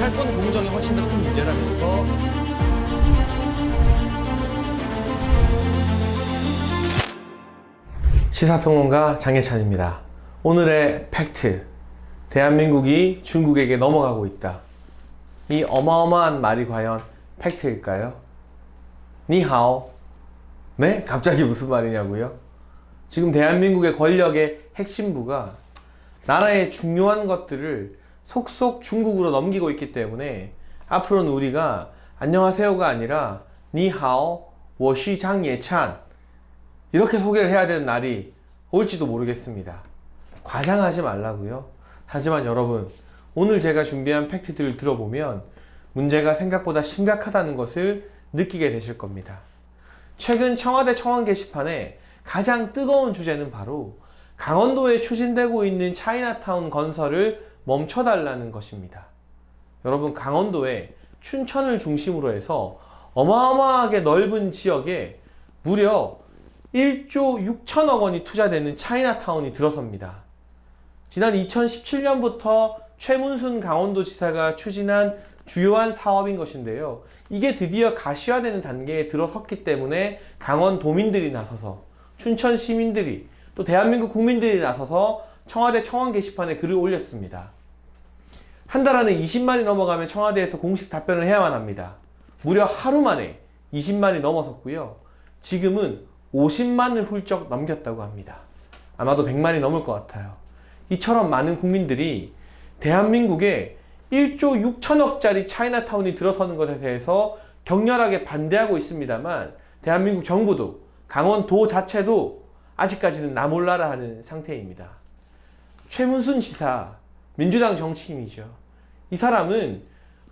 경찰권 공정이 훨씬 더 큰 문제라면서 시사평론가 장혜찬입니다. 오늘의 팩트. 대한민국이 중국에게 넘어가고 있다. 이 어마어마한 말이 과연 팩트일까요? 니하오. 네? 갑자기 무슨 말이냐고요? 지금 대한민국의 권력의 핵심부가 나라의 중요한 것들을 속속 중국으로 넘기고 있기 때문에 앞으로는 우리가 안녕하세요가 아니라 니하오, 워시 장예찬 이렇게 소개를 해야 되는 날이 올지도 모르겠습니다. 과장하지 말라고요. 하지만 여러분, 오늘 제가 준비한 팩트들을 들어보면 문제가 생각보다 심각하다는 것을 느끼게 되실 겁니다. 최근 청와대 청원 게시판에 가장 뜨거운 주제는 바로 강원도에 추진되고 있는 차이나타운 건설을 멈춰달라는 것입니다. 여러분, 강원도에 춘천을 중심으로 해서 어마어마하게 넓은 지역에 무려 1조 6천억 원이 투자되는 차이나타운이 들어섭니다. 지난 2017년부터 최문순 강원도지사가 추진한 주요한 사업인 것인데요. 이게 드디어 가시화되는 단계에 들어섰기 때문에 강원도민들이 나서서 춘천 시민들이 또 대한민국 국민들이 나서서 청와대 청원 게시판에 글을 올렸습니다. 한 달 안에 20만이 넘어가면 청와대에서 공식 답변을 해야만 합니다. 무려 하루 만에 20만이 넘어섰고요. 지금은 50만을 훌쩍 넘겼다고 합니다. 아마도 100만이 넘을 것 같아요. 이처럼 많은 국민들이 대한민국에 1조 6천억짜리 차이나타운이 들어서는 것에 대해서 격렬하게 반대하고 있습니다만 대한민국 정부도 강원도 자체도 아직까지는 나몰라라 하는 상태입니다. 최문순 지사, 민주당 정치인이죠. 이 사람은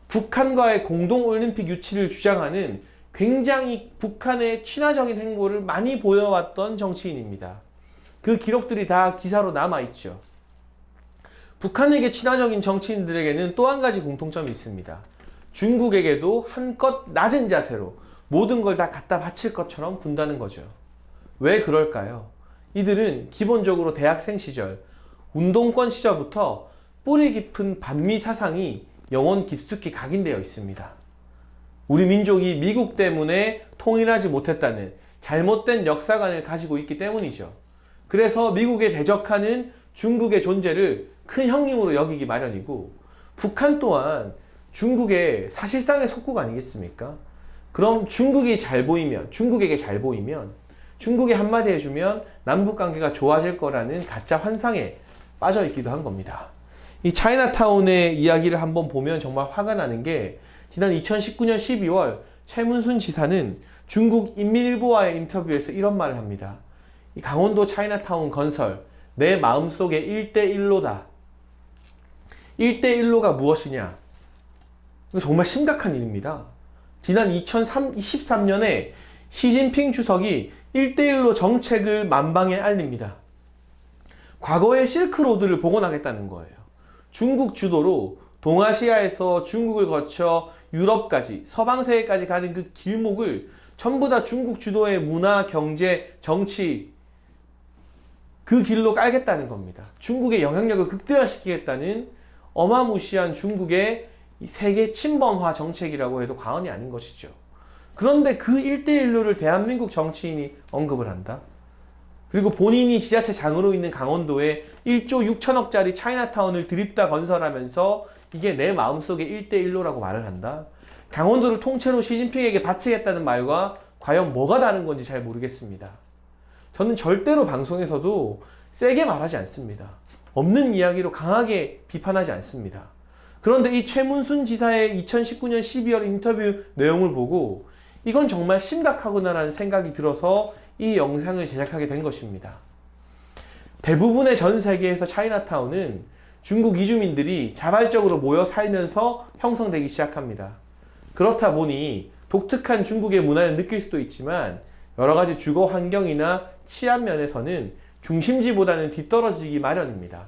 북한과의 공동올림픽 유치를 주장하는 굉장히 북한의 친화적인 행보를 많이 보여왔던 정치인입니다. 그 기록들이 다 기사로 남아있죠. 북한에게 친화적인 정치인들에게는 또 한 가지 공통점이 있습니다. 중국에게도 한껏 낮은 자세로 모든 걸 다 갖다 바칠 것처럼 군다는 거죠. 왜 그럴까요? 이들은 기본적으로 대학생 시절, 운동권 시절부터 뿌리 깊은 반미 사상이 영혼 깊숙이 각인되어 있습니다. 우리 민족이 미국 때문에 통일하지 못했다는 잘못된 역사관을 가지고 있기 때문이죠. 그래서 미국에 대적하는 중국의 존재를 큰 형님으로 여기기 마련이고 북한 또한 중국의 사실상의 속국 아니겠습니까? 그럼 중국이 잘 보이면 중국에게 잘 보이면 중국이 한마디 해주면 남북 관계가 좋아질 거라는 가짜 환상에 빠져 있기도 한 겁니다. 이 차이나타운의 이야기를 한번 보면 정말 화가 나는 게 지난 2019년 12월 최문순 지사는 중국 인민일보와의 인터뷰에서 이런 말을 합니다. 이 강원도 차이나타운 건설 내 마음속에 1대1로다. 1대1로가 무엇이냐? 이거 정말 심각한 일입니다. 지난 2013년에 시진핑 주석이 1대1로 정책을 만방에 알립니다. 과거의 실크로드를 복원하겠다는 거예요. 중국 주도로 동아시아에서 중국을 거쳐 유럽까지 서방세계까지 가는 그 길목을 전부 다 중국 주도의 문화, 경제, 정치 그 길로 깔겠다는 겁니다. 중국의 영향력을 극대화시키겠다는 어마무시한 중국의 세계 침범화 정책이라고 해도 과언이 아닌 것이죠. 그런데 그 1대1로를 대한민국 정치인이 언급을 한다? 그리고 본인이 지자체 장으로 있는 강원도에 1조 6천억짜리 차이나타운을 드립다 건설하면서 이게 내 마음속에 1대1로라고 말을 한다? 강원도를 통째로 시진핑에게 바치겠다는 말과 과연 뭐가 다른 건지 잘 모르겠습니다. 저는 절대로 방송에서도 세게 말하지 않습니다. 없는 이야기로 강하게 비판하지 않습니다. 그런데 이 최문순 지사의 2019년 12월 인터뷰 내용을 보고 이건 정말 심각하구나라는 생각이 들어서 이 영상을 제작하게 된 것입니다. 대부분의 전 세계에서 차이나타운은 중국 이주민들이 자발적으로 모여 살면서 형성되기 시작합니다. 그렇다 보니 독특한 중국의 문화를 느낄 수도 있지만 여러 가지 주거 환경이나 치안 면에서는 중심지보다는 뒤떨어지기 마련입니다.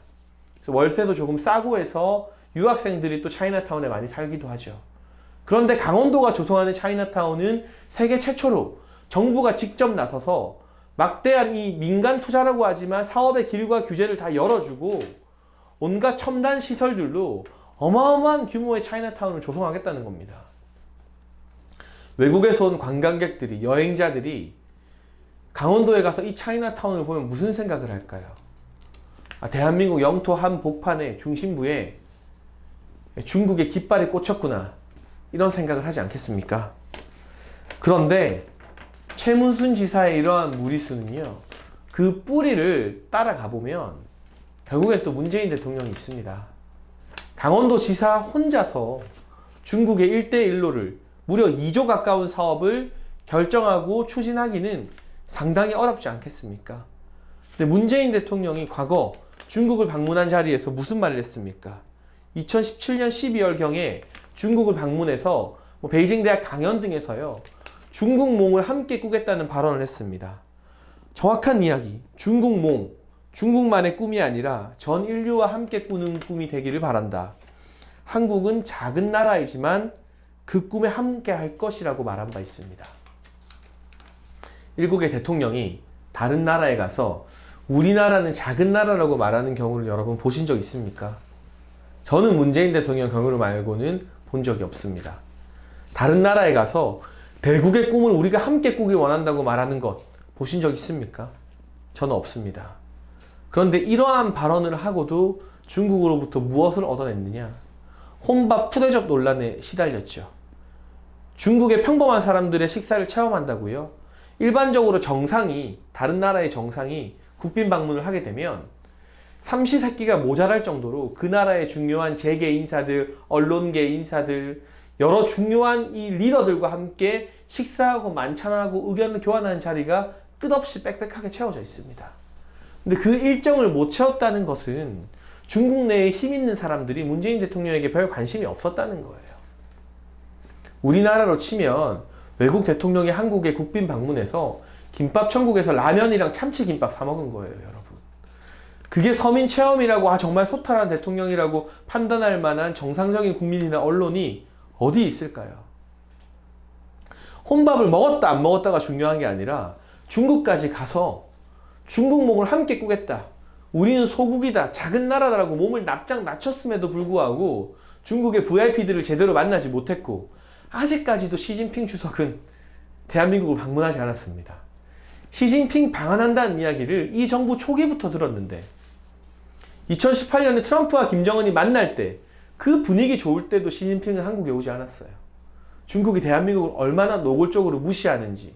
월세도 조금 싸고 해서 유학생들이 또 차이나타운에 많이 살기도 하죠. 그런데 강원도가 조성하는 차이나타운은 세계 최초로 정부가 직접 나서서 막대한 이 민간 투자라고 하지만 사업의 길과 규제를 다 열어주고 온갖 첨단 시설들로 어마어마한 규모의 차이나타운을 조성하겠다는 겁니다. 외국에서 온 관광객들이, 여행자들이 강원도에 가서 이 차이나타운을 보면 무슨 생각을 할까요? 아, 대한민국 영토 한 복판의 중심부에 중국의 깃발이 꽂혔구나. 이런 생각을 하지 않겠습니까? 그런데 최문순 지사의 이러한 무리수는요, 그 뿌리를 따라가 보면 결국엔 또 문재인 대통령이 있습니다. 강원도 지사 혼자서 중국의 1대1로를 무려 2조 가까운 사업을 결정하고 추진하기는 상당히 어렵지 않겠습니까? 근데 문재인 대통령이 과거 중국을 방문한 자리에서 무슨 말을 했습니까? 2017년 12월경에 중국을 방문해서 뭐 베이징 대학 강연 등에서요. 중국몽을 함께 꾸겠다는 발언을 했습니다. 정확한 이야기, 중국몽, 중국만의 꿈이 아니라 전 인류와 함께 꾸는 꿈이 되기를 바란다. 한국은 작은 나라이지만 그 꿈에 함께 할 것이라고 말한 바 있습니다. 일국의 대통령이 다른 나라에 가서 우리나라는 작은 나라라고 말하는 경우를 여러분 보신 적 있습니까? 저는 문재인 대통령 경우를 말고는 본 적이 없습니다. 다른 나라에 가서 대국의 꿈을 우리가 함께 꾸길 원한다고 말하는 것 보신 적 있습니까? 저는 없습니다. 그런데 이러한 발언을 하고도 중국으로부터 무엇을 얻어냈느냐? 혼밥 푸대접 논란에 시달렸죠. 중국의 평범한 사람들의 식사를 체험한다고요? 일반적으로 정상이, 다른 나라의 정상이 국빈 방문을 하게 되면 삼시세끼가 모자랄 정도로 그 나라의 중요한 재계 인사들, 언론계 인사들, 여러 중요한 이 리더들과 함께 식사하고 만찬하고 의견을 교환하는 자리가 끝없이 빽빽하게 채워져 있습니다. 근데 그 일정을 못 채웠다는 것은 중국 내에 힘 있는 사람들이 문재인 대통령에게 별 관심이 없었다는 거예요. 우리나라로 치면 외국 대통령이 한국에 국빈 방문해서 김밥 천국에서 라면이랑 참치 김밥 사 먹은 거예요, 여러분. 그게 서민 체험이라고 아 정말 소탈한 대통령이라고 판단할 만한 정상적인 국민이나 언론이 어디 있을까요? 혼밥을 먹었다 안 먹었다가 중요한 게 아니라 중국까지 가서 중국 목을 함께 꾸겠다. 우리는 소국이다. 작은 나라다라고 몸을 납작 낮췄음에도 불구하고 중국의 VIP들을 제대로 만나지 못했고 아직까지도 시진핑 주석은 대한민국을 방문하지 않았습니다. 시진핑 방한한다는 이야기를 이 정부 초기부터 들었는데 2018년에 트럼프와 김정은이 만날 때 그 분위기 좋을 때도 시진핑은 한국에 오지 않았어요. 중국이 대한민국을 얼마나 노골적으로 무시하는지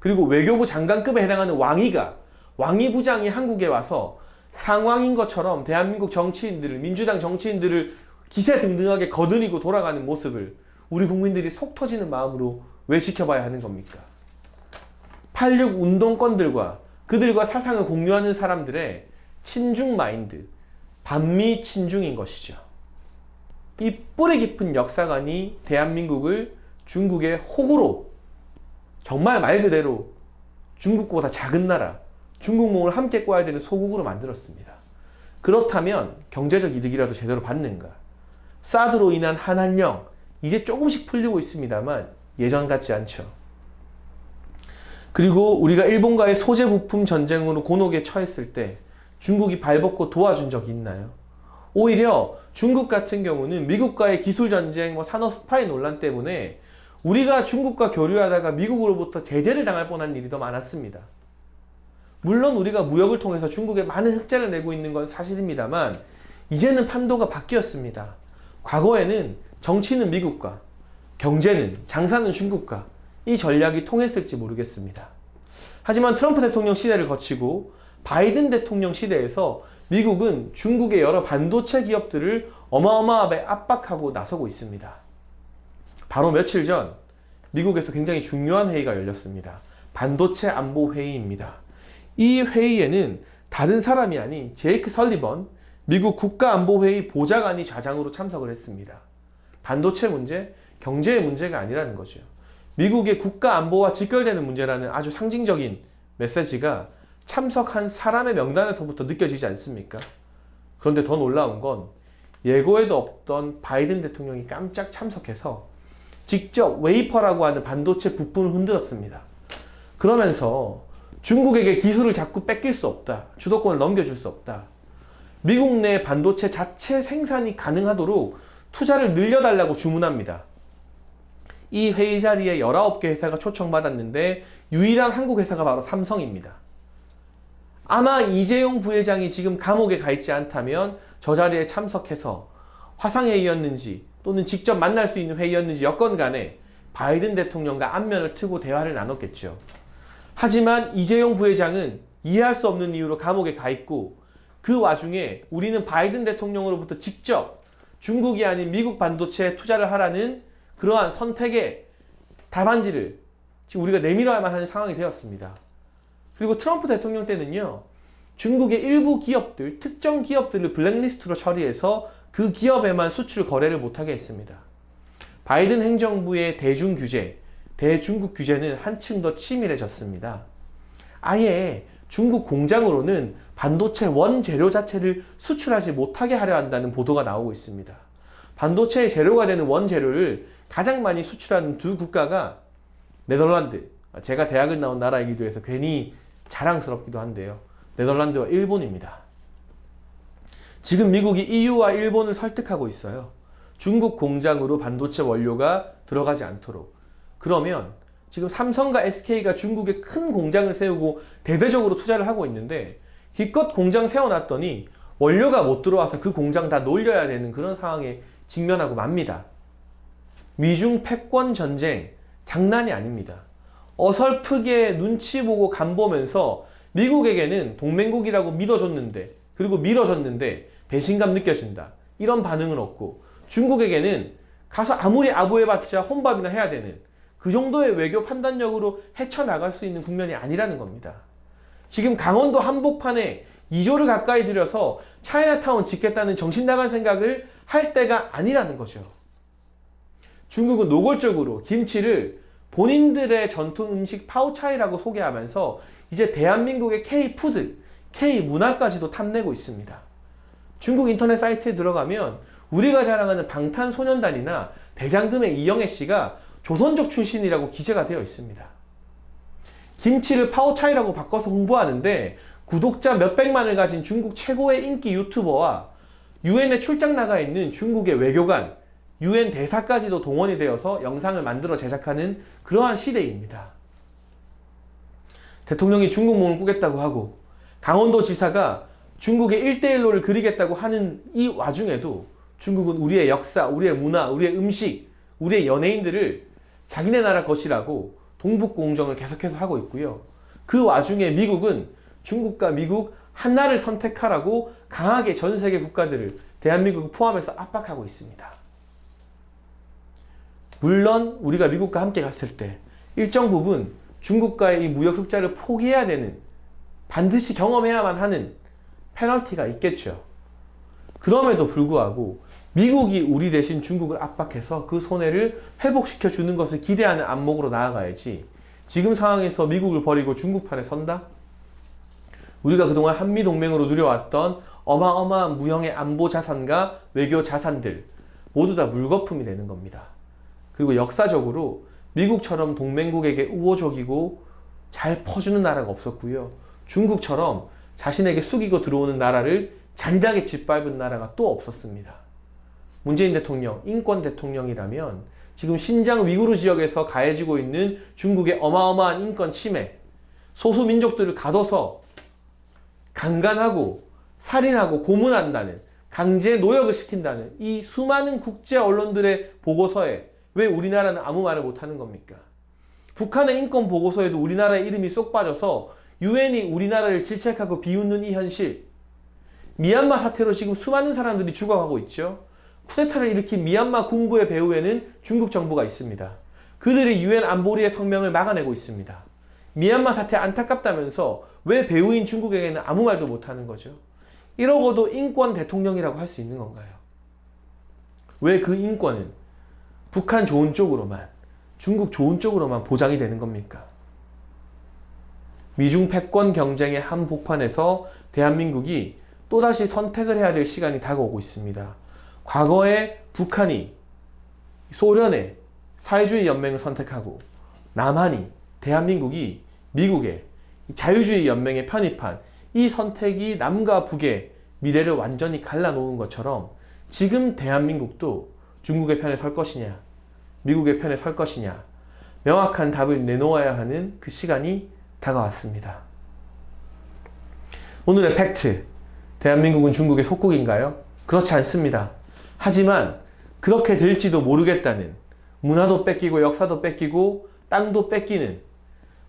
그리고 외교부 장관급에 해당하는 왕이가 왕이 부장이 한국에 와서 상왕인 것처럼 대한민국 정치인들을 민주당 정치인들을 기세 등등하게 거느리고 돌아가는 모습을 우리 국민들이 속 터지는 마음으로 왜 지켜봐야 하는 겁니까? 86 운동권들과 그들과 사상을 공유하는 사람들의 친중 마인드, 반미 친중인 것이죠. 이 뿌리 깊은 역사관이 대한민국을 중국의 호구로 정말 말 그대로 중국보다 작은 나라, 중국몽을 함께 꿔야 되는 소국으로 만들었습니다. 그렇다면 경제적 이득이라도 제대로 받는가? 사드로 인한 한한령 이제 조금씩 풀리고 있습니다만 예전 같지 않죠. 그리고 우리가 일본과의 소재 부품 전쟁으로 곤혹에 처했을 때 중국이 발벗고 도와준 적이 있나요? 오히려 중국 같은 경우는 미국과의 기술 전쟁, 뭐 산업 스파이 논란 때문에 우리가 중국과 교류하다가 미국으로부터 제재를 당할 뻔한 일이 더 많았습니다. 물론 우리가 무역을 통해서 중국에 많은 흑자를 내고 있는 건 사실입니다만 이제는 판도가 바뀌었습니다. 과거에는 정치는 미국과 경제는 장사는 중국과 이 전략이 통했을지 모르겠습니다. 하지만 트럼프 대통령 시대를 거치고 바이든 대통령 시대에서 미국은 중국의 여러 반도체 기업들을 어마어마하게 압박하고 나서고 있습니다. 바로 며칠 전 미국에서 굉장히 중요한 회의가 열렸습니다. 반도체 안보 회의입니다. 이 회의에는 다른 사람이 아닌 제이크 설리번 미국 국가안보회의 보좌관이 좌장으로 참석을 했습니다. 반도체 문제, 경제의 문제가 아니라는 거죠. 미국의 국가안보와 직결되는 문제라는 아주 상징적인 메시지가 참석한 사람의 명단에서부터 느껴지지 않습니까? 그런데 더 놀라운 건 예고에도 없던 바이든 대통령이 깜짝 참석해서 직접 웨이퍼라고 하는 반도체 부품을 흔들었습니다. 그러면서 중국에게 기술을 자꾸 뺏길 수 없다. 주도권을 넘겨줄 수 없다. 미국 내 반도체 자체 생산이 가능하도록 투자를 늘려달라고 주문합니다. 이 회의 자리에 19개 회사가 초청받았는데 유일한 한국 회사가 바로 삼성입니다. 아마 이재용 부회장이 지금 감옥에 가 있지 않다면 저 자리에 참석해서 화상회의였는지 또는 직접 만날 수 있는 회의였는지 여건 간에 바이든 대통령과 안면을 트고 대화를 나눴겠죠. 하지만 이재용 부회장은 이해할 수 없는 이유로 감옥에 가 있고 그 와중에 우리는 바이든 대통령으로부터 직접 중국이 아닌 미국 반도체에 투자를 하라는 그러한 선택의 답안지를 지금 우리가 내밀어야만 하는 상황이 되었습니다. 그리고 트럼프 대통령 때는요, 중국의 일부 기업들, 특정 기업들을 블랙리스트로 처리해서 그 기업에만 수출 거래를 못하게 했습니다. 바이든 행정부의 대중 규제, 대중국 규제는 한층 더 치밀해졌습니다. 아예 중국 공장으로는 반도체 원재료 자체를 수출하지 못하게 하려 한다는 보도가 나오고 있습니다. 반도체의 재료가 되는 원재료를 가장 많이 수출하는 두 국가가 네덜란드, 제가 대학을 나온 나라이기도 해서 괜히 자랑스럽기도 한데요. 네덜란드와 일본입니다. 지금 미국이 EU와 일본을 설득하고 있어요. 중국 공장으로 반도체 원료가 들어가지 않도록. 그러면 지금 삼성과 SK가 중국에 큰 공장을 세우고 대대적으로 투자를 하고 있는데 기껏 공장 세워놨더니 원료가 못 들어와서 그 공장 다 놀려야 되는 그런 상황에 직면하고 맙니다. 미중 패권 전쟁 장난이 아닙니다. 어설프게 눈치 보고 간 보면서 미국에게는 동맹국이라고 믿어줬는데 그리고 밀어줬는데 배신감 느껴진다. 이런 반응은 없고 중국에게는 가서 아무리 아부해봤자 혼밥이나 해야 되는 그 정도의 외교 판단력으로 헤쳐나갈 수 있는 국면이 아니라는 겁니다. 지금 강원도 한복판에 2조를 가까이 들여서 차이나타운 짓겠다는 정신 나간 생각을 할 때가 아니라는 거죠. 중국은 노골적으로 김치를 본인들의 전통 음식 파오차이라고 소개하면서 이제 대한민국의 K-푸드, K-문화까지도 탐내고 있습니다. 중국 인터넷 사이트에 들어가면 우리가 자랑하는 방탄소년단이나 대장금의 이영애 씨가 조선족 출신이라고 기재가 되어 있습니다. 김치를 파오차이라고 바꿔서 홍보하는데 구독자 몇백만을 가진 중국 최고의 인기 유튜버와 유엔에 출장 나가 있는 중국의 외교관, 유엔 대사까지도 동원이 되어서 영상을 만들어 제작하는 그러한 시대입니다. 대통령이 중국 몸을 꾸겠다고 하고 강원도 지사가 중국의 1대1로를 그리겠다고 하는 이 와중에도 중국은 우리의 역사, 우리의 문화, 우리의 음식, 우리의 연예인들을 자기네 나라 것이라고 동북공정을 계속해서 하고 있고요. 그 와중에 미국은 중국과 미국 하나를 선택하라고 강하게 전 세계 국가들을 대한민국을 포함해서 압박하고 있습니다. 물론 우리가 미국과 함께 갔을 때 일정 부분 중국과의 이 무역 흑자를 포기해야 되는 반드시 경험해야만 하는 페널티가 있겠죠. 그럼에도 불구하고 미국이 우리 대신 중국을 압박해서 그 손해를 회복시켜 주는 것을 기대하는 안목으로 나아가야지 지금 상황에서 미국을 버리고 중국 판에 선다? 우리가 그동안 한미 동맹으로 누려왔던 어마어마한 무형의 안보 자산과 외교 자산들 모두 다 물거품이 되는 겁니다. 그리고 역사적으로 미국처럼 동맹국에게 우호적이고 잘 퍼주는 나라가 없었고요. 중국처럼 자신에게 숙이고 들어오는 나라를 잔인하게 짓밟은 나라가 또 없었습니다. 문재인 대통령, 인권 대통령이라면 지금 신장 위구르 지역에서 가해지고 있는 중국의 어마어마한 인권 침해, 소수 민족들을 가둬서 강간하고 살인하고 고문한다는 강제 노역을 시킨다는 이 수많은 국제 언론들의 보고서에 왜 우리나라는 아무 말을 못하는 겁니까? 북한의 인권 보고서에도 우리나라의 이름이 쏙 빠져서 유엔이 우리나라를 질책하고 비웃는 이 현실. 미얀마 사태로 지금 수많은 사람들이 죽어가고 있죠. 쿠데타를 일으킨 미얀마 군부의 배후에는 중국 정부가 있습니다. 그들이 유엔 안보리의 성명을 막아내고 있습니다. 미얀마 사태 안타깝다면서 왜 배후인 중국에게는 아무 말도 못하는 거죠? 이러고도 인권 대통령이라고 할 수 있는 건가요? 왜 그 인권은 북한 좋은 쪽으로만, 중국 좋은 쪽으로만 보장이 되는 겁니까? 미중 패권 경쟁의 한복판에서 대한민국이 또다시 선택을 해야 될 시간이 다가오고 있습니다. 과거에 북한이 소련의 사회주의 연맹을 선택하고 남한이 대한민국이 미국의 자유주의 연맹에 편입한 이 선택이 남과 북의 미래를 완전히 갈라놓은 것처럼 지금 대한민국도 중국의 편에 설 것이냐, 미국의 편에 설 것이냐, 명확한 답을 내놓아야 하는 그 시간이 다가왔습니다. 오늘의 팩트. 대한민국은 중국의 속국인가요? 그렇지 않습니다. 하지만 그렇게 될지도 모르겠다는 문화도 뺏기고 역사도 뺏기고 땅도 뺏기는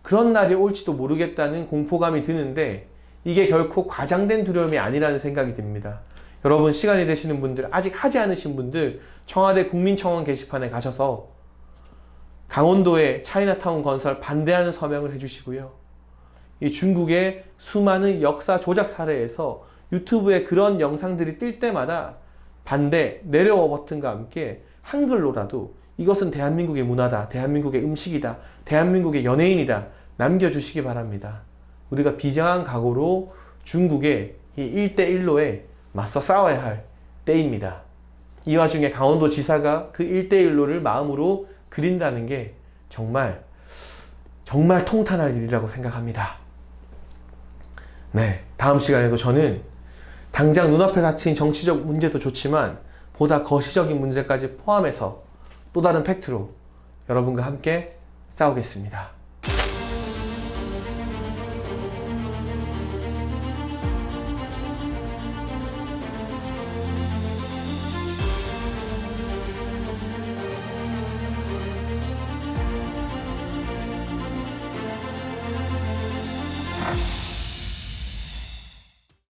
그런 날이 올지도 모르겠다는 공포감이 드는데 이게 결코 과장된 두려움이 아니라는 생각이 듭니다. 여러분 시간이 되시는 분들 아직 하지 않으신 분들 청와대 국민청원 게시판에 가셔서 강원도의 차이나타운 건설 반대하는 서명을 해주시고요. 이 중국의 수많은 역사 조작 사례에서 유튜브에 그런 영상들이 뜰 때마다 반대 내려와 버튼과 함께 한글로라도 이것은 대한민국의 문화다, 대한민국의 음식이다, 대한민국의 연예인이다 남겨주시기 바랍니다. 우리가 비장한 각오로 중국의 이 1대1로에 맞서 싸워야 할 때입니다. 이 와중에 강원도 지사가 그 1대1로를 마음으로 그린다는 게 정말 정말 통탄할 일이라고 생각합니다. 네, 다음 시간에도 저는 당장 눈앞에 닥친 정치적 문제도 좋지만 보다 거시적인 문제까지 포함해서 또 다른 팩트로 여러분과 함께 싸우겠습니다.